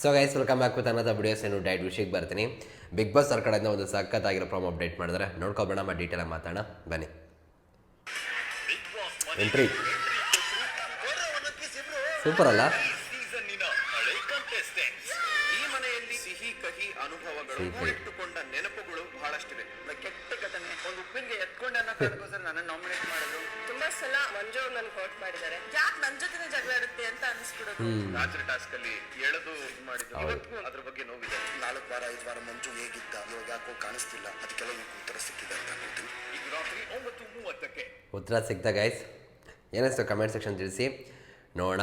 So guys welcome back with ಅನ್ನೋದು videos ಏನು diet ವಿಷಯಕ್ಕೆ ಬರ್ತೀನಿ. ಬಿಗ್ ಬಾಸ್ ಅವ್ರ ಕಡೆಯಿಂದ ಒಂದು ಸಖತ್ತಾಗಿರೋ ಪ್ರಾಮ್ ಅಪ್ಡೇಟ್ ಮಾಡಿದ್ರೆ ನೋಡ್ಕೊಬೇಡ ಡೀಟೇಲ್ ಆಗಿ ಮಾತಾಡೋಣ. ಬನ್ನಿ. ಎಂಟ್ರಿ ಸೂಪರ್ ಅಲ್ಲ? ಸಿಹಿ ಕಹಿ ಅನುಭವಗಳು ಮೂಡಿಟ್ಟುಕೊಂಡ ಇಟ್ಟುಕೊಂಡ ನೆನಪುಗಳು ಬಹಳಷ್ಟಿವೆ. ಕೆಟ್ಟ ಘಟನೆ. ಒಂದು ಉಪ್ಪಿನಿಗೆ ಎತ್ಕೊಂಡ ಕಾರಣಕ್ಕೋಸ್ಕರ ನನ್ನ ನಾಮಿನೇಟ್ ಮಾಡಿದ್ರು. ತುಂಬಾ ಸಲ ಮಂಜು ಅವ್ರು ನನ್ಗೆ ಹರ್ಟ್ ಮಾಡಿದ್ದಾರೆ. ಯಾಕೆ ನನ್ ಜೊತೆನೆ ಜಗಳ ಇರುತ್ತೆ ಅಂತ ಅನ್ಸ್ಬಿಡೋದು. ರಾತ್ರಿ ಟಾಸ್ಕ್ ಅಲ್ಲಿ ಎಳೆದು ಮಾಡಿದ್ರು. ಇವತ್ತು ಅದ್ರ ಬಗ್ಗೆ ನೋವಿದೆ. ನಾಲ್ಕು ವಾರ ಐದು ವಾರ ಮಂಜು ಹೇಗಿದ್ದ? ಇವಾಗ ಯಾಕೋ ಕಾಣಿಸ್ತಿಲ್ಲ. ಅದಕ್ಕೆಲ್ಲ ಈಗ ಉತ್ತರ ಸಿಕ್ಕಿದೆ ಅಂತ ಹೇಳ್ತೀನಿ. ಈಗ ರಾತ್ರಿ ಒಂಬತ್ತು ಮೂವತ್ತಕ್ಕೆ. ಉತ್ತರ ಸಿಗ್ತಾ ಗೈಸ್ ಏನಿಸ್ತು ಕಮೆಂಟ್ ಸೆಕ್ಷನ್ ತಿಳಿಸಿ. ನೋಡೋಣ.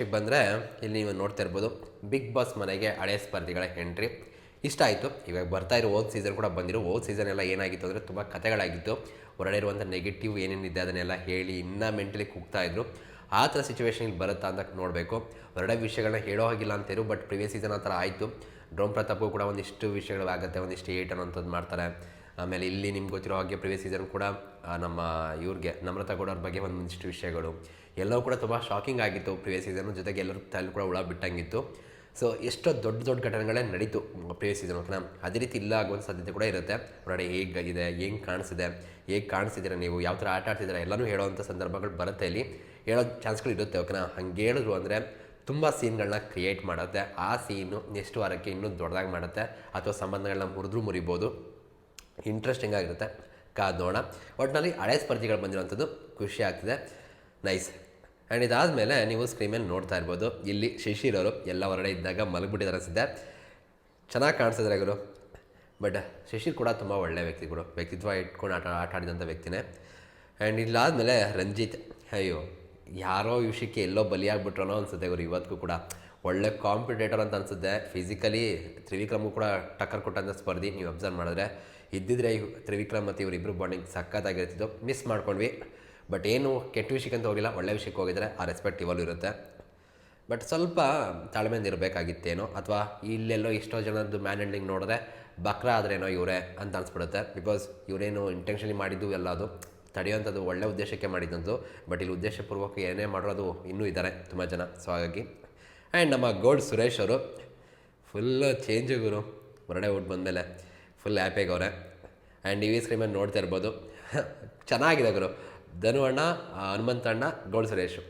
ಈಗ ಬಂದರೆ ಇಲ್ಲಿ ನೀವು ನೋಡ್ತಾ ಇರ್ಬೋದು ಬಿಗ್ ಬಾಸ್ ಮನೆಗೆ ಹಳೆಯ ಸ್ಪರ್ಧಿಗಳ ಎಂಟ್ರಿ ಇಷ್ಟ ಆಯಿತು. ಇವಾಗ ಬರ್ತಾ ಇರೋ ಓದ್ ಸೀಸನ್ ಕೂಡ ಬಂದಿರೋ. ಓದ್ ಸೀಸನ್ ಎಲ್ಲ ಏನಾಗಿತ್ತು ಅಂದರೆ ತುಂಬ ಕಥೆಗಳಾಗಿತ್ತು ಹೊರಡಿರುವಂಥ ನೆಗೆಟಿವ್ ಏನೇನಿದೆ ಅದನ್ನೆಲ್ಲ ಹೇಳಿ ಇನ್ನೂ ಮೆಂಟಲಿ ಕುಗ್ತಾ ಇದ್ರು. ಆ ಥರ ಸಿಚುವೇಶನ್ ಇಲ್ಲಿ ಬರುತ್ತಾ ಅಂತ ನೋಡಬೇಕು. ಹೊರಡೆ ವಿಷಯಗಳನ್ನ ಹೇಳೋ ಹಾಗಿಲ್ಲ ಅಂತಿರು ಬಟ್ ಪ್ರಿವಿಯಸ್ ಸೀಸನ್ ಆ ಥರ ಆಯಿತು. ಡ್ರೋಮ್ ಪ್ರತಾಪು ಕೂಡ ಒಂದಿಷ್ಟು ವಿಷಯಗಳಾಗುತ್ತೆ ಒಂದಿಷ್ಟು ಏಟ್ ಅನ್ನೋಂಥದ್ದು ಮಾಡ್ತಾರೆ. ಆಮೇಲೆ ಇಲ್ಲಿ ನಿಮ್ಗೆ ಗೊತ್ತಿರೋ ಹಾಗೆ ಪ್ರಿವಿಯಸ್ ಸೀಸನ್ ಕೂಡ ನಮ್ಮ ಇವ್ರಿಗೆ ನಮ್ರತಾ ಗೌಡ ಅವ್ರ ಬಗ್ಗೆ ಒಂದಿಷ್ಟು ವಿಷಯಗಳು. ಎಲ್ಲವೂ ಕೂಡ ತುಂಬ ಶಾಕಿಂಗ್ ಆಗಿತ್ತು ಪ್ರಿವಿಯಸ್ ಸೀಸನ್ ಜೊತೆಗೆ ಎಲ್ಲರೂ ತಲೆ ಕೂಡ ಹುಳ ಬಿಟ್ಟಂಗಿತ್ತು. ಸೊ ಎಷ್ಟೋ ದೊಡ್ಡ ದೊಡ್ಡ ಘಟನೆಗಳೇ ನಡೀತು ಪ್ರಿವಿಯಸ್ ಸೀಸನ್ ಓಕೆನಾ ಅದೇ ರೀತಿ ಇಲ್ಲ ಆಗುವಂಥ ಸಾಧ್ಯತೆ ಕೂಡ ಇರುತ್ತೆ. ಒಳಗಡೆ ಹೇಗೆ ಇದೆ ಹೆಂಗೆ ಕಾಣಿಸಿದೆ ಹೇಗೆ ಕಾಣಿಸಿದ್ದೀರಾ ನೀವು, ಯಾವ ಥರ ಆಟ ಆಡ್ತಿದ್ದೀರಾ, ಎಲ್ಲನೂ ಹೇಳೋವಂಥ ಸಂದರ್ಭಗಳು ಬರುತ್ತೆ ಇಲ್ಲಿ. ಹೇಳೋ ಚಾನ್ಸ್ಗಳು ಇರುತ್ತೆ, ಓಕೆನಾ? ಹಂಗೆ ಹೇಳಿದ್ರು ಅಂದರೆ ತುಂಬ ಸೀನ್ಗಳನ್ನ ಕ್ರಿಯೇಟ್ ಮಾಡುತ್ತೆ. ಆ ಸೀನು ನೆಕ್ಸ್ಟ್ ವಾರಕ್ಕೆ ಇನ್ನೂ ದೊಡ್ಡದಾಗಿ ಮಾಡುತ್ತೆ. ಅಥವಾ ಸಂಬಂಧಗಳನ್ನ ಮುರಿದ್ರೂ ಮುರಿಬೋದು. ಇಂಟ್ರೆಸ್ಟಿಂಗ್ ಆಗಿರುತ್ತೆ. ನೋಡೋಣ. ಒಟ್ಟಿನಲ್ಲಿ ಹಳೆ ಸ್ಪರ್ಧಿಗಳು ಬಂದಿರೋಂಥದ್ದು ಖುಷಿ ಆಗ್ತಿದೆ. ನೈಸ್ ಆ್ಯಂಡ್ ಇದಾದಮೇಲೆ ನೀವು ಸ್ಕ್ರೀನ್ ಮೇಲೆ ನೋಡ್ತಾ ಇರ್ಬೋದು. ಇಲ್ಲಿ ಶಿಶಿರ್ ಅವರು ಎಲ್ಲ ಹೊರಗಡೆ ಇದ್ದಾಗ ಮಲಗಿಬಿಟ್ಟಿದ್ದಾರೆ ಅನಿಸಿದೆ ಚೆನ್ನಾಗಿ ಕಾಣಿಸಿದ್ರೆ ಗುರು ಬಟ್ ಶಿಶಿರ್ ಕೂಡ ತುಂಬ ಒಳ್ಳೆಯ ವ್ಯಕ್ತಿಗಳು ವ್ಯಕ್ತಿತ್ವ ಇಟ್ಕೊಂಡು ಆಟ ಆಟ ಆಡಿದಂಥ ವ್ಯಕ್ತಿನೇ. ಆ್ಯಂಡ್ ಇಲ್ಲಾದಮೇಲೆ ರಂಜಿತ್, ಅಯ್ಯೋ, ಯಾರೋ ವಿಷಯಕ್ಕೆ ಎಲ್ಲೋ ಬಲಿಯಾಗ್ಬಿಟ್ರೋ ಅನಿಸುತ್ತೆ ಗುರು ಇವತ್ತಿಗೂ ಕೂಡ. ಒಳ್ಳೆ ಕಾಂಪಿಟೇಟರ್ ಅಂತ ಅನಿಸುತ್ತೆ. ಫಿಸಿಕಲಿ ತ್ರಿವಿಕ್ರಮು ಕೂಡ ಟಕ್ಕರ್ ಕೊಟ್ಟಂಥ ಸ್ಪರ್ಧಿ, ನೀವು ಅಬ್ಸರ್ವ್ ಮಾಡಿದ್ರೆ. ಇದ್ದಿದ್ರೆ ತ್ರಿವಿಕ್ರಮ್ ಮತ್ತು ಇವರಿಬ್ಬರು ಬಾಂಡಿಂಗ್ ಸಖತ್ತಾಗಿರ್ತಿತ್ತು. ಮಿಸ್ ಮಾಡ್ಕೊಂಡ್ವಿ. ಬಟ್ ಏನು ಕೆಟ್ಟ ವಿಷಯಕ್ಕೆ ಅಂತ ಹೋಗಿಲ್ಲ. ಒಳ್ಳೆ ವಿಷಯಕ್ಕೆ ಹೋಗಿದ್ರೆ ಆ ರೆಸ್ಪೆಕ್ಟ್ ಇವಾಗಲೂ ಇರುತ್ತೆ. ಬಟ್ ಸ್ವಲ್ಪ ತಾಳ್ಮೆಯಿಂದ ಇರಬೇಕಾಗಿತ್ತೇನೋ ಅಥವಾ ಇಲ್ಲೆಲ್ಲೋ ಎಷ್ಟೋ ಜನದ್ದು ಮ್ಯಾನ್ ಹ್ಯಾಂಡ್ಲಿಂಗ್ ನೋಡಿದ್ರೆ ಬಕ್ರ ಆದ್ರೇನೋ ಇವರೇ ಅಂತ ಅನಿಸ್ಬಿಡುತ್ತೆ. ಬಿಕಾಸ್ ಇವರೇನು ಇಂಟೆನ್ಷನ್ಲಿ ಮಾಡಿದ್ದು ಎಲ್ಲ ಅದು. ತಡೆಯುವಂಥದ್ದು ಒಳ್ಳೆ ಉದ್ದೇಶಕ್ಕೆ ಮಾಡಿದ್ದಂತು ಬಟ್ ಇಲ್ಲಿ ಉದ್ದೇಶಪೂರ್ವಕ ಏನೇ ಮಾಡೋದು ಇನ್ನೂ ಇದ್ದಾರೆ ತುಂಬ ಜನ. ಸೊ ಹಾಗಾಗಿ ಆ್ಯಂಡ್ ನಮ್ಮ ಗೋಲ್ಡ್ ಸುರೇಶ್ ಅವರು ಫುಲ್ಲು ಚೇಂಜ್ ಗುರು. ಹೊರಡೆ ಊಟ ಬಂದಮೇಲೆ. ಫುಲ್ ಹ್ಯಾಪಿಯಾಗವ್ರೆ ಆ್ಯಂಡ್ ಟಿ ವಿ ಸ್ಕ್ರೀಮಲ್ಲಿ ನೋಡ್ತಾ ಇರ್ಬೋದು. ಚೆನ್ನಾಗಿದೆ ಗುರು. ಧನು ಅಣ್ಣ ಹನುಮಂತ ಅಣ್ಣ ಗೋಲ್ಡ್ ಸುರೇಶು.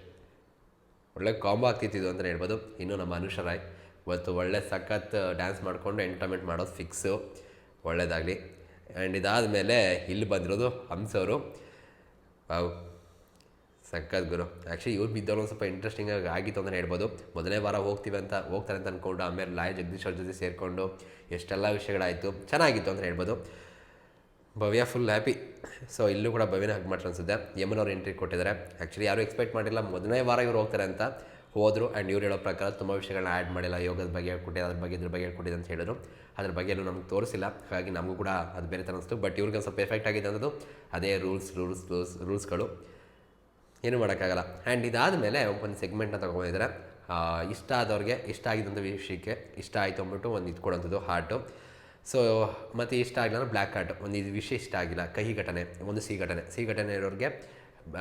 ಒಳ್ಳೆ ಕಾಂಬೋ ಆಗ್ತಿತ್ತು ಅಂತಲೇ ಹೇಳ್ಬೋದು. ಇನ್ನು ನಮ್ಮ ಅನುಷ ರಾಯ್. ಇವತ್ತು ಒಳ್ಳೆ ಸಖತ್ ಡ್ಯಾನ್ಸ್ ಮಾಡಿಕೊಂಡು ಎಂಟರ್ಟೈನ್ಮೆಂಟ್ ಮಾಡೋದು ಫಿಕ್ಸು ಒಳ್ಳೆಯದಾಗಲಿ ಆ್ಯಂಡ್ ಇದಾದಮೇಲೆ ಇಲ್ಲಿ ಬಂದಿರೋದು ಹಂಸವರು ಸಖತ್ ಗುರು. ಆ್ಯಕ್ಚುಲಿ ಇವ್ರು ಬಿದ್ದವ್ರು ಒಂದು ಸ್ವಲ್ಪ ಇಂಟ್ರೆಸ್ಟಿಂಗ್ ಆಗಿ ಆಗಿತ್ತು ಅಂತಲೇ ಹೇಳ್ಬೋದು. ಮೊದಲನೇ ವಾರ ಹೋಗ್ತೀವಿ ಅಂತ, ಹೋಗ್ತಾರೆ ಅಂತ ಅಂದ್ಕೊಂಡು ಆಮೇಲೆ ಲಾಯ ಜಗದೀಶ್ ಅವ್ರ ಜೊತೆ ಸೇರಿಕೊಂಡು ಎಷ್ಟೆಲ್ಲ ವಿಷಯಗಳಾಯಿತು, ಚೆನ್ನಾಗಿತ್ತು ಅಂತ ಹೇಳ್ಬೋದು. ಭವ್ಯ ಫುಲ್ ಹ್ಯಾಪಿ ಸೊ ಇಲ್ಲೂ ಕೂಡ ಭವ್ಯನ ಹಗ್ ಮಾಡ್ತಾರೆ ಅನ್ಸುತ್ತೆ. ಯಮನ್ ಅವ್ರು ಎಂಟ್ರಿ ಕೊಟ್ಟಿದ್ದಾರೆ. ಆ್ಯಕ್ಚುಲಿ ಯಾರು ಎಕ್ಸ್ಪೆಕ್ಟ್ ಮಾಡಿಲ್ಲ. ಮೊದಲನೇ ವಾರ ಇವ್ರು ಹೋಗ್ತಾರೆ ಅಂತ ಹೋದರು ಆ್ಯಂಡ್ ಇವ್ರು ಹೇಳೋ ಪ್ರಕಾರ ತುಂಬ ವಿಷಯಗಳನ್ನ ಆ್ಯಡ್ ಮಾಡಿಲ್ಲ. ಯೋಗದ ಬಗ್ಗೆ ಹೇಳ್ಕೊಟ್ಟಿದೆ ಅದ್ರ ಬಗ್ಗೆ, ಇದ್ರ ಬಗ್ಗೆ ಹೇಳ್ಕೊಟ್ಟಿದೆ ಅಂತ ಹೇಳಿದ್ರು. ಅದ್ರ ಬಗ್ಗೆ ಎಲ್ಲೂ ನಮ್ಗೆ ತೋರಿಸಿಲ್ಲ. ಹಾಗಾಗಿ ನಮಗೂ ಕೂಡ ಅದು ಬೇರೆ ಥರ ಅನಿಸ್ತು. ಬಟ್ ಇವ್ರಿಗೆ ಸ್ವಲ್ಪ ಎಫೆಕ್ಟ್ ಆಗಿದೆ ಅನ್ನೋದು ಅದೇ ರೂಲ್ಸ್ ರೂಲ್ಸ್ ರೂಲ್ಸ್ ರೂಲ್ಸ್ಗಳು ಏನು ಮಾಡೋಕ್ಕಾಗಲ್ಲ. ಆ್ಯಂಡ್ ಇದಾದಮೇಲೆ ಒಂದು ಸೆಗ್ಮೆಂಟ್ನ ತೊಗೊಂಡಿದ್ದಾರೆ ಇಷ್ಟ ಆದವ್ರಿಗೆ ಇಷ್ಟ ಆಗಿದ್ದಂಥ ವಿಷಯಕ್ಕೆ ಇಷ್ಟ ಆಯಿತು ಅಂದ್ಬಿಟ್ಟು ಒಂದು ಇದು ಹಾರ್ಟು ಸೊ ಮತ್ತು ಇಷ್ಟ ಆಗಿಲ್ಲ ಬ್ಲ್ಯಾಕ್ ಹಾರ್ಟ್ ಒಂದು ಇದು ವಿಷಯ ಇಷ್ಟ ಆಗಿಲ್ಲ. ಕಹಿ ಘಟನೆ, ಒಂದು ಸಿಹಿ ಘಟನೆ. ಸಿಹಿ ಘಟನೆ ಇರೋರಿಗೆ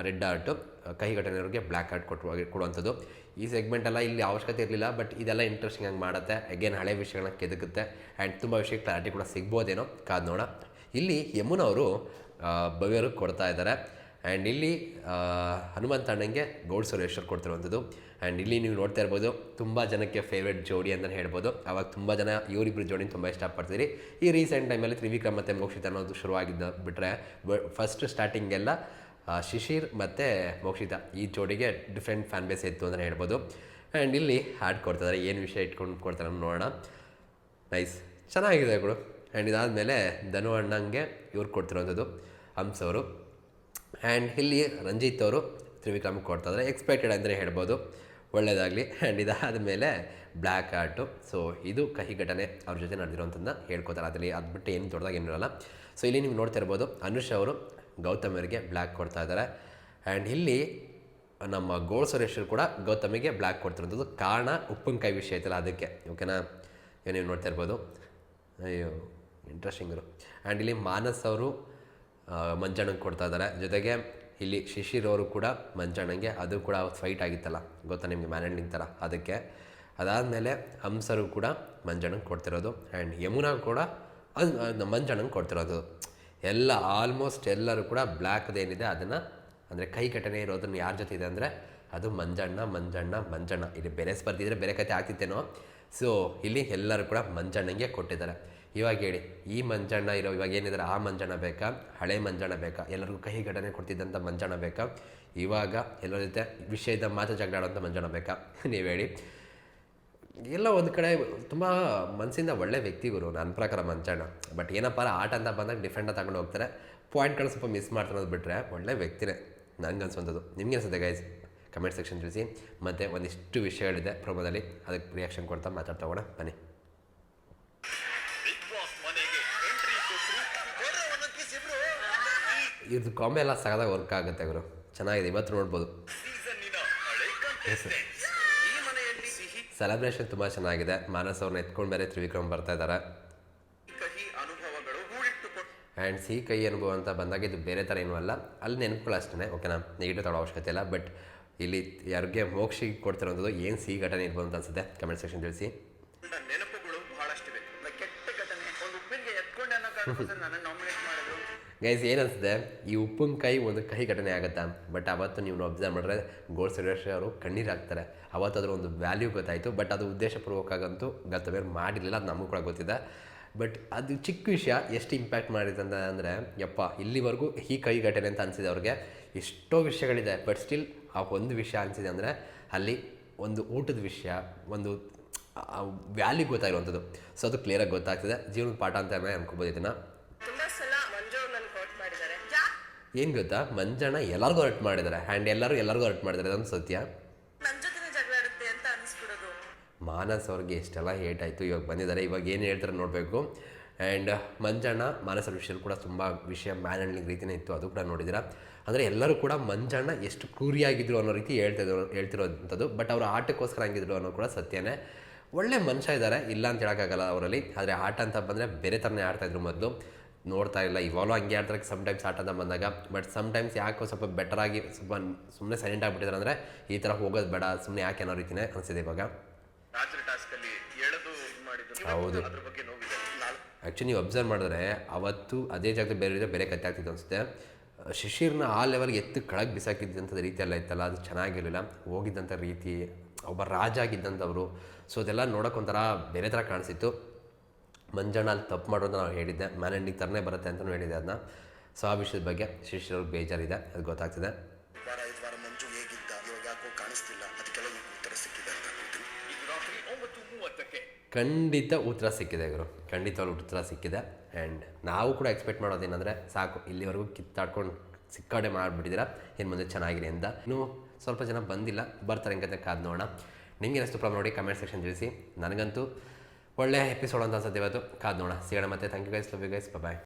ರೆಡ್ ಹಾರ್ಟು ಕಹಿ ಘಟನೆ ಇರೋರಿಗೆ ಬ್ಲ್ಯಾಕ್ ಹಾರ್ಟ್ ಕೊಟ್ಟು ಕೊಡುವಂಥದ್ದು. ಈ ಸೆಗ್ಮೆಂಟ್ ಎಲ್ಲ ಇಲ್ಲಿ ಅವಶ್ಯಕತೆ ಇರಲಿಲ್ಲ ಬಟ್ ಇದೆಲ್ಲ ಇಂಟ್ರೆಸ್ಟಿಂಗ್ ಆಗಿ ಮಾಡುತ್ತೆ. ಅಗೇನ್ ಹಳೆ ವಿಷಯಗಳನ್ನ ಕೆದಕುತ್ತೆ. ಆ್ಯಂಡ್ ತುಂಬ ವಿಷಯಕ್ಕೆ ಕ್ಲಾರಿಟಿ ಕೂಡ ಸಿಗ್ಬೋದೇನೋ ಕಾದು ನೋಡೋಣ. ಇಲ್ಲಿ ಯಮುನವರು ಅವರು ಭವ್ಯರಿಗೆ ಕೊಡ್ತಾ ಇದ್ದಾರೆ. ಆ್ಯಂಡ್ ಇಲ್ಲಿ ಹನುಮಂತ ಅಣ್ಣಂಗೆ ಗೋಲ್ಡ್ ಸುರೇಶ್ವರ್ ಕೊಡ್ತಿರುವಂಥದ್ದು. ಆ್ಯಂಡ್ ಇಲ್ಲಿ ನೀವು ನೋಡ್ತಾ ಇರ್ಬೋದು, ತುಂಬ ಜನಕ್ಕೆ ಫೇವ್ರೇಟ್ ಜೋಡಿ ಅಂತಲೇ ಹೇಳ್ಬೋದು. ಅವಾಗ ತುಂಬ ಜನ ಇವರಿಬ್ಬರು ಜೋಡಿನ ತುಂಬ ಇಷ್ಟಪಡ್ತೀರಿ ಈ ರೀಸೆಂಟ್ ಟೈಮಲ್ಲಿ ತ್ರಿವಿಕ್ರಮ್ ಮತ್ತು ಮೋಕ್ಷಿತ ಅನ್ನೋದು ಶುರುವಾಗಿದ್ದ ಬಿಟ್ಟರೆ ಫಸ್ಟ್ ಸ್ಟಾರ್ಟಿಂಗೆಲ್ಲ ಶಿಶಿರ್ ಮತ್ತು ಮೋಕ್ಷಿತ ಈ ಜೋಡಿಗೆ ಡಿಫ್ರೆಂಟ್ ಫ್ಯಾನ್ ಬೇಸ್ ಇತ್ತು ಅಂತಲೇ ಹೇಳ್ಬೋದು. ಆ್ಯಂಡ್ ಇಲ್ಲಿ ಹಾಡ್ ಕೊಡ್ತಾರೆ ಏನು ವಿಷಯ ಇಟ್ಕೊಂಡು ಕೊಡ್ತಾರೆ ನೋಡೋಣ. ನೈಸ್ ಚೆನ್ನಾಗಿದೆ ಗುರು. ಆ್ಯಂಡ್ ಇದಾದಮೇಲೆ ಧನು ಅಣ್ಣಂಗೆ ಇವ್ರು ಕೊಡ್ತಿರೋಂಥದ್ದು ಹಂಸವರು ಆ್ಯಂಡ್ ಇಲ್ಲಿ ರಂಜಿತ್ ಅವರು ತ್ರಿವಿಕ್ರಮ್ ಕೊಡ್ತಾ ಇದ್ದಾರೆ ಎಕ್ಸ್ಪೆಕ್ಟೆಡ್ ಅಂದರೆ ಹೇಳ್ಬೋದು. ಒಳ್ಳೆಯದಾಗಲಿ ಆ್ಯಂಡ್ ಇದಾದ ಮೇಲೆ ಬ್ಲ್ಯಾಕ್ ಆರ್ಟು ಸೊ ಇದು ಕಹಿ ಘಟನೆ ಅವ್ರ ಜೊತೆ ನಡೆದಿರೋಂಥದ್ದನ್ನ ಹೇಳ್ಕೊತಾರೆ. ಅದರಲ್ಲಿ ಅದು ಬಿಟ್ಟು ಏನು ದೊಡ್ಡದಾಗ ಏನೂ ಇರಲ್ಲ. ಸೊ ಇಲ್ಲಿ ನೀವು ನೋಡ್ತಾ ಇರ್ಬೋದು, ಅನುಷ್ ಅವರು ಗೌತಮ್ ಅವರಿಗೆ ಬ್ಲ್ಯಾಕ್ ಕೊಡ್ತಾ ಇದ್ದಾರೆ ಆ್ಯಂಡ್ ಇಲ್ಲಿ ನಮ್ಮ ಗೋಳ್ ಸುರೇಶ್ವರು ಕೂಡ ಗೌತಮಿಗೆ ಬ್ಲ್ಯಾಕ್ ಕೊಡ್ತಿರೋಂಥದ್ದು ಕಾರಣ ಉಪ್ಪಿನಕಾಯಿ ವಿಷಯ ಐತಲ್ಲ ಅದಕ್ಕೆ. ಓಕೆನಾ ನೀವು ನೋಡ್ತಾ ಇರ್ಬೋದು. ಅಯ್ಯೋ ಇಂಟ್ರೆಸ್ಟಿಂಗ್ ಇರು ಆ್ಯಂಡ್ ಇಲ್ಲಿ ಮಾನಸ್ ಅವರು ಮಂಜಣ್ಣಂಗೆ ಕೊಡ್ತಾ ಇದ್ದಾರೆ. ಜೊತೆಗೆ ಇಲ್ಲಿ ಶಿಶಿರ್ ಅವರು ಕೂಡ ಮಂಜಣ್ಣಂಗೆ ಅದು ಕೂಡ ಫೈಟ್ ಆಗಿತ್ತಲ್ಲ. ಗೊತ್ತಾ ನಿಮಗೆ ಮ್ಯಾನೇಜ್ಮೆಂಟ್ ಥರ ಅದಕ್ಕೆ ಅದಾದಮೇಲೆ ಹಂಸರು ಕೂಡ ಮಂಜಣ್ಣಂಗೆ ಕೊಡ್ತಿರೋದು. ಆ್ಯಂಡ್ ಯಮುನಾ ಕೂಡ ಅದು ಮಂಜಣ್ಣಂಗೆ ಕೊಡ್ತಿರೋದು. ಎಲ್ಲ ಆಲ್ಮೋಸ್ಟ್ ಎಲ್ಲರೂ ಕೂಡ ಬ್ಲ್ಯಾಕ್ದೇನಿದೆ ಅದನ್ನು ಅಂದರೆ ಕೈ ಘಟನೆ ಇರೋದನ್ನು ಯಾರ ಜೊತೆ ಇದೆ ಅಂದರೆ ಅದು ಮಂಜಣ್ಣ ಮಂಜಣ್ಣ ಮಂಜಣ್ಣ. ಇಲ್ಲಿ ಬೇರೆ ಸ್ಪರ್ಧಿದ್ರೆ ಬೇರೆ ಕತೆ ಆಗ್ತಿತ್ತೇನೋ. ಸೊ ಇಲ್ಲಿ ಎಲ್ಲರೂ ಕೂಡ ಮಂಜಣ್ಣಂಗೆ ಕೊಟ್ಟಿದ್ದಾರೆ. ಇವಾಗ ಹೇಳಿ, ಈ ಮಂಜಣ್ಣ ಇರೋ, ಇವಾಗ ಏನಿದ್ದಾರೆ ಆ ಮಂಜಣ್ಣ ಬೇಕಾ? ಹಳೆ ಮಂಜಣ್ಣ ಬೇಕಾ? ಎಲ್ಲರಿಗೂ ಕಹಿ ಘಟನೆ ಕೊಡ್ತಿದ್ದಂಥ ಮಂಜಣ್ಣ ಬೇಕಾ? ಇವಾಗ ಎಲ್ಲರ ಜೊತೆ ವಿಷಯದ ಮಾತು ಜಗಳ ಆಡೋಂಥ ಮಂಜಣ್ಣ ಬೇಕಾ? ನೀವು ಹೇಳಿ. ಎಲ್ಲ ಒಂದು ಕಡೆ ತುಂಬ ಮನಸ್ಸಿಂದ ಒಳ್ಳೆ ವ್ಯಕ್ತಿಗಳು ನನ್ನ ಪ್ರಕಾರ ಮಂಜಣ್ಣ. ಬಟ್ ಏನಪ್ಪ ಆಟ ಅಂತ ಬಂದಾಗ ಡಿಫೆಂಡ ತಗೊಂಡು ಹೋಗ್ತಾರೆ. ಪಾಯಿಂಟ್ಗಳು ಸ್ವಲ್ಪ ಮಿಸ್ ಮಾಡ್ತಾರೆ ಅನ್ನೋದು ಬಿಟ್ಟರೆ ಒಳ್ಳೆ ವ್ಯಕ್ತಿನೇ ನನಗೆ ಅನ್ಸುವಂಥದ್ದು. ನಿಮಗೆ ಅನ್ಸುತ್ತೆ ಗೈಸ್ ಕಮೆಂಟ್ ಸೆಕ್ಷನ್ ತಿಳಿಸಿ. ಮತ್ತು ಒಂದಿಷ್ಟು ವಿಷಯಗಳಿದೆ ಪ್ರೊಮೋದಲ್ಲಿ ಅದಕ್ಕೆ ರಿಯಾಕ್ಷನ್ ಕೊಡ್ತಾ ಮಾತಾಡ್ತಾ ಹೋಗೋಣ. ಬನ್ನಿ. ಇದು ಕಾಂಬೆ ಎಲ್ಲ ಸಗದಾಗ ವರ್ಕ್ ಆಗುತ್ತೆ ಗುರು. ಚೆನ್ನಾಗಿದೆ, ಇವತ್ತು ನೋಡ್ಬೋದು. ಸೆಲೆಬ್ರೇಷನ್ ತುಂಬ ಚೆನ್ನಾಗಿದೆ. ಮಾನಸ್ ಅವ್ರನ್ನ ಎತ್ಕೊಂಡು ಬೇರೆ ತ್ರಿವಿಕ್ರಮ್ ಬರ್ತಾ ಇದ್ದಾರೆ ಆ್ಯಂಡ್ ಸಿಹಿ ಕೈ ಅನುಭವ ಅಂತ ಬಂದಾಗ ಇದು ಬೇರೆ ಥರ ಏನೂ ಅಲ್ಲ. ಅಲ್ಲಿ ನೆನಪುಗಳು ಅಷ್ಟೇ ಓಕೆನಾ ನೆಗೆಟಿವ್ ತಗೊಳ್ಳೋ ಅವಶ್ಯಕತೆ ಇಲ್ಲ ಬಟ್ ಇಲ್ಲಿ ಯಾರಿಗೆ ಮೋಕ್ಷಿಗೆ ಕೊಡ್ತಿರೋಂಥದ್ದು ಏನು ಸಿಹಿ ಘಟನೆ ಇರ್ಬೋದು ಅಂತ ಅನ್ಸುತ್ತೆ ಕಮೆಂಟ್ ಸೆಕ್ಷನ್ ತಿಳಿಸಿ. ನೆನಪುಗಳು ಕೆಟ್ಟ ಘಟನೆ, ಒಂದು ಎತ್ಕೊಂಡೆ ಅನ್ನೋ ನನ್ನ ನಾಮಿನೇಟ್ ಗೈಸ್ ಏನಿಸ್ತದೆ ಈ ಉಪ್ಪಿನಕಾಯಿ ಒಂದು ಕಹಿ ಘಟನೆ ಆಗುತ್ತೆ? ಬಟ್ ಅವತ್ತು ನೀವು ಅಬ್ಸರ್ವ್ ಮಾಡಿದ್ರೆ ಗೋಲ್ಡ್ ಸುರೇಶ್ ಅವರು ಕಣ್ಣೀರು ಹಾಕ್ತಾರೆ. ಅವತ್ತು ಅದರ ಒಂದು ವ್ಯಾಲ್ಯೂ ಗೊತ್ತಾಯಿತು ಬಟ್ ಅದು ಉದ್ದೇಶಪೂರ್ವಕವಾಗಂತೂ ಗತವೇರ್ ಮಾಡಿರಲಿಲ್ಲ, ಅದು ನಮಗೂ ಕೂಡ ಗೊತ್ತಿದೆ. ಬಟ್ ಅದು ಚಿಕ್ಕ ವಿಷಯ, ಎಷ್ಟು ಇಂಪ್ಯಾಕ್ಟ್ ಮಾಡಿದೆ ಅಂತ ಅಂದರೆ, ಯಪ್ಪ, ಇಲ್ಲಿವರೆಗೂ ಈ ಕೈ ಘಟನೆ ಅಂತ ಅನಿಸಿದೆ ಅವ್ರಿಗೆ. ಎಷ್ಟೋ ವಿಷಯಗಳಿದೆ ಬಟ್ ಸ್ಟಿಲ್ ಆ ಒಂದು ವಿಷಯ ಅನಿಸಿದೆ ಅಂದರೆ, ಅಲ್ಲಿ ಒಂದು ಊಟದ ವಿಷಯ, ಒಂದು ವ್ಯಾಲ್ಯೂ ಗೊತ್ತಾಗಿರುವಂಥದ್ದು. ಸೊ ಅದು ಕ್ಲಿಯರಾಗಿ ಗೊತ್ತಾಗ್ತದೆ. ಜೀವನದ ಪಾಠ ಅಂತ ಅನ್ಕೋಬೋದು ಇದನ್ನು. ಏನು ಗೊತ್ತಾ? ಮಂಜಣ್ಣ ಎಲ್ಲರಿಗೂ ಹರ್ಟ್ ಮಾಡಿದ್ದಾರೆ ಆ್ಯಂಡ್ ಎಲ್ಲರೂ ಎಲ್ಲರಿಗೂ ಹರ್ಟ್ ಮಾಡಿದ್ದಾರೆ ಅದೊಂದು ಸತ್ಯ? ಮಾನಸ್ ಅವ್ರಿಗೆ ಎಷ್ಟೆಲ್ಲ ಹೇಟ್ ಆಯಿತು. ಇವಾಗ ಬಂದಿದ್ದಾರೆ. ಇವಾಗ ಏನು ಹೇಳ್ತಾರೆ ನೋಡಬೇಕು. ಆ್ಯಂಡ್ ಮಂಜಣ್ಣ ಮಾನಸ ವಿಷಯದಲ್ಲಿ ವಿಷಯ ಕೂಡ ತುಂಬ ವಿಷಯ ಮ್ಯಾನ್ ಹ್ಯಾಂಡ್ಲಿಂಗ್ ರೀತಿಯೇ ಇತ್ತು. ಅದು ಕೂಡ ನೋಡಿದ್ದೀರಾ? ಅಂದರೆ ಎಲ್ಲರೂ ಕೂಡ ಮಂಜಣ್ಣ ಎಷ್ಟು ಕ್ರೂರಿಯಾಗಿದ್ರು ಅನ್ನೋ ರೀತಿ ಹೇಳ್ತಿದ್ರು ಹೇಳ್ತಿರೋಂಥದ್ದು ಬಟ್ ಅವರು ಆಟಕ್ಕೋಸ್ಕರ ಹಂಗಿದ್ರು ಅನ್ನೋ ಕೂಡ ಸತ್ಯನೇ. ಒಳ್ಳೆ ಮನುಷ್ಯ ಇದ್ದಾರೆ. ಇಲ್ಲ ಅಂತ ಹೇಳೋಕ್ಕಾಗಲ್ಲ ಅವರಲ್ಲಿ. ಆದರೆ ಆಟ ಅಂತ ಬಂದರೆ ಬೇರೆ ಥರನೇ ಆಡ್ತಾಯಿದ್ರು ಮೊದಲು. ನೋಡ್ತಾ ಇಲ್ಲ. ಇವಾಗಲೂ ಹಂಗೆ ಆಡ್ತಾರೆ ಸಮ್ಟೈಮ್ಸ್ ಆಟ ಅಂತ ಬಂದಾಗ. ಬಟ್ ಸಮ್ಟೈಮ್ಸ್ ಯಾಕೋ ಸ್ವಲ್ಪ ಬೆಟರಾಗಿ ಸ್ವಲ್ಪ ಸುಮ್ಮನೆ ಸೈಲೆಂಟ್ ಆಗಿಬಿಟ್ಟಿದ್ದಾರೆ ಅಂದರೆ ಈ ಥರ ಹೋಗೋದು ಬೇಡ ಸುಮ್ಮನೆ ಯಾಕೆ ಅನ್ನೋ ರೀತಿನೇ ಅನಿಸಿದೆ ಇವಾಗ. ಹೌದು. ಆ್ಯಕ್ಚುಲಿ ನೀವು ಅಬ್ಸರ್ವ್ ಮಾಡಿದ್ರೆ ಅವತ್ತು ಅದೇ ಜಾಗದಲ್ಲಿ ಬೇರೆ ಇದ್ರೆ ಬೇರೆ ಕತೆ ಆಗ್ತಿತ್ತು ಅನಿಸುತ್ತೆ. ಶಿಶಿರ್ನ ಆ ಲೆವೆಲ್ಗೆ ಎತ್ತು ಕಳಗೆ ಬಿಸಾಕಿದ್ದಂಥ ರೀತಿ ಎಲ್ಲ ಇತ್ತಲ್ಲ ಅದು ಚೆನ್ನಾಗಿರಲಿಲ್ಲ. ಹೋಗಿದ್ದಂಥ ರೀತಿ ಒಬ್ಬ ರಾಜ ಆಗಿದ್ದಂಥವ್ರು ಸೊ ಅದೆಲ್ಲ ನೋಡೋಕ್ಕೊಂಥರ ಒಂಥರ ಬೇರೆ ಥರ ಕಾಣಿಸಿತ್ತು. ಮಂಜಣ್ಣ ಅಲ್ಲಿ ತಪ್ಪು ಮಾಡೋದು ನಾವು ಹೇಳಿದ್ದೆ. ಮ್ಯಾನೆಂಡಿಂಗ್ ತರನೇ ಬರುತ್ತೆ ಅಂತಲೂ ಹೇಳಿದೆ ಅದನ್ನ. ಸೊ ಆ ವಿಷಯದ ಬಗ್ಗೆ ಶಿಷ್ಯರಿಗೆ ಬೇಜಾರಿದೆ. ಅದು ಗೊತ್ತಾಗ್ತಿದೆ. ವಾರ ಐದು ವಾರ ಮಂಜು ಹೇಗಿದ್ದ? ಇವಾಗ ಯಾಕೋ ಕಾಣಿಸ್ತಿಲ್ಲ. ಅದಕ್ಕೆಲ್ಲ ಉತ್ತರ ಸಿಕ್ಕಿದೆ ಅಂತ ಅನ್ಕೊತೀನಿ ಇದು ರಾತ್ರಿ ಒಂಬತ್ತು ಮೂವತ್ತಕ್ಕೆ. ಖಂಡಿತ ಉತ್ತರ ಸಿಕ್ಕಿದೆ ಇವರು ಖಂಡಿತವಾಗ್ಲೂ ಉತ್ತರ ಸಿಕ್ಕಿದೆ. ಆ್ಯಂಡ್ ನಾವು ಕೂಡ ಎಕ್ಸ್ಪೆಕ್ಟ್ ಮಾಡೋದೇನಂದರೆ ಸಾಕು ಇಲ್ಲಿವರೆಗೂ ಕಿತ್ತಾಡ್ಕೊಂಡು ಸಿಕ್ಕಾಡೆ ಮಾಡಿಬಿಟ್ಟಿದ್ದೀರಾ. ಇನ್ನು ಮುಂದೆ ಚೆನ್ನಾಗಿದೆ ಅಂತ. ಇನ್ನೂ ಸ್ವಲ್ಪ ಜನ ಬಂದಿಲ್ಲ. ಬರ್ತಾರೆ ಹೆಂಗಂತ ಕಾದು ನೋಡೋಣ. ನಿಮಗೆ ಎಷ್ಟು ಪ್ರಾಬ್ಲಮ್ ನೋಡಿ ಕಮೆಂಟ್ ಸೆಕ್ಷನ್ ತಿಳಿಸಿ. ನನಗಂತೂ ಒಳ್ಳೆ ಎಪಿಸೋಡ್ ಅಂತ ಅನ್ಸುತ್ತೆ ಇವತ್ತು. ಕಾದು ನೋಡೋಣ. ಸಿಗೋಣ ಮತ್ತೆ. Thank you guys love you guys bye